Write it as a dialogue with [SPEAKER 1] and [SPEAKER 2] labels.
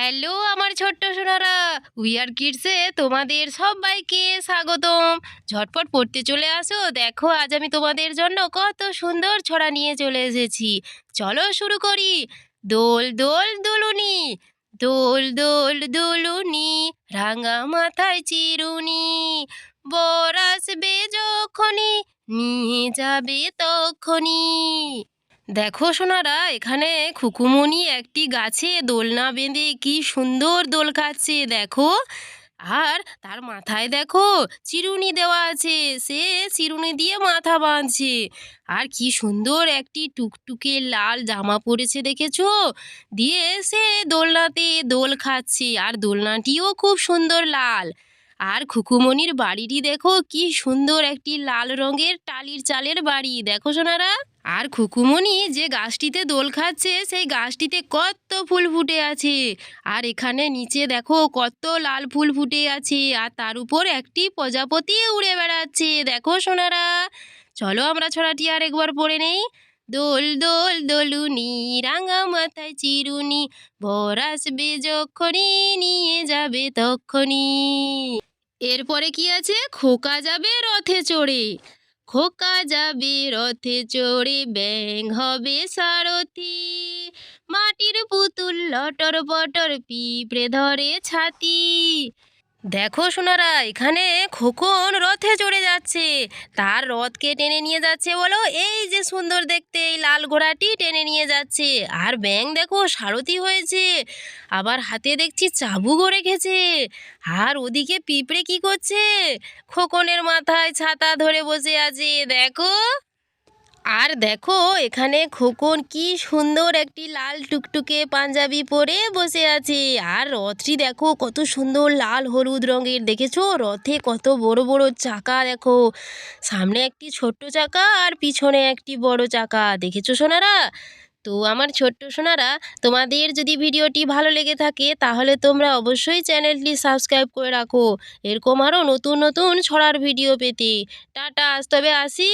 [SPEAKER 1] Hello, আমার ছোট্ট Sonara. We are কিডসে তোমাদের সবাইকে স্বাগতম। ঝটপট পড়তে চলে আসো। দেখো, আজ আমি তোমাদের জন্য কত সুন্দর ছড়া নিয়ে চলে এসেছি। চলো শুরু করি। দোল দোল, দুলুনি। দোল দোল, দুলুনি, রাঙা মাথায় চিরুনি। বর আসবে যখনই, নিয়ে যাবে তখনই। দেখো সোনারা, এখানে খুকুমনি একটি গাছে দোলনা বেঁধে কি সুন্দর দোল খাচ্ছে, দেখো। আর তার মাথায় দেখো চিরুনি দেওয়া আছে, সে চিরুনি দিয়ে মাথা বাঁধছে। আর কি সুন্দর একটি টুকটুকে লাল জামা পরেছে, দেখেছ? দিয়ে সে দোলনাতে দোল খাচ্ছে, আর দোলনাটিও খুব সুন্দর লাল। আর খুকুমনির বাড়িটি দেখো, কি সুন্দর একটি লাল রঙের টালির চালের বাড়ি, দেখো সোনারা। আর খুকুমনি যে গাছটিতে দোল খাচ্ছে, সেই গাছটিতে কত ফুল ফুটে আছে। আর এখানে নিচে দেখো, কত লাল ফুল ফুটে আছে, আর তার উপর একটি প্রজাপতি উড়ে বেড়াচ্ছে, দেখো সোনারা। চলো আমরা ছড়াটি আর একবার পড়ে নেই। দোল দোল, দোলুনি, রাঙা মাথায় চিরুনি, বর আসবে যখনই, নিয়ে যাবে তখনই। এরপরে কি আছে? খোকা যাবে, রথে চড়ে। খোকা যাবে, রথে চড়ে ব্যাং হবে সারথি। মাটির পুতুল, লটর পটর, পিঁপড়ে ধরে ছাতি। দেখো সোনারা, এখানে খোকন রথে চড়ে যাচ্ছে। তার রথকে টেনে নিয়ে যাচ্ছে বলো, এই যে সুন্দর দেখতে, এই লাল ঘোড়াটি টেনে নিয়ে যাচ্ছে। আর ব্যাং দেখো, সারথি হয়েছে। আবার হাতে দেখছি চাবুকও রেখেছে। আর ওদিকে পিঁপড়ে কি করছে? খোকনের মাথায় ছাতা ধরে বসে আছে, দেখো। আর দেখো, এখানে খোকন কি সুন্দর একটি লাল টুকটুকে পাঞ্জাবি পরে বসে আছে। আর রথটি দেখো, কত সুন্দর লাল হলুদ রঙের, দেখেছ? রথে কত বড় বড় চাকা, দেখো। সামনে একটি ছোট্ট চাকা আর পিছনে একটি বড় চাকা, দেখেছ সোনারা? তো আমার ছোট্ট সোনারা, তোমাদের যদি ভিডিওটি ভালো লেগে থাকে, তাহলে তোমরা অবশ্যই চ্যানেলটি সাবস্ক্রাইব করে রাখো। এরকম আরও নতুন নতুন ছড়ার ভিডিও পেতে। টাটা, আজ তবে আসি।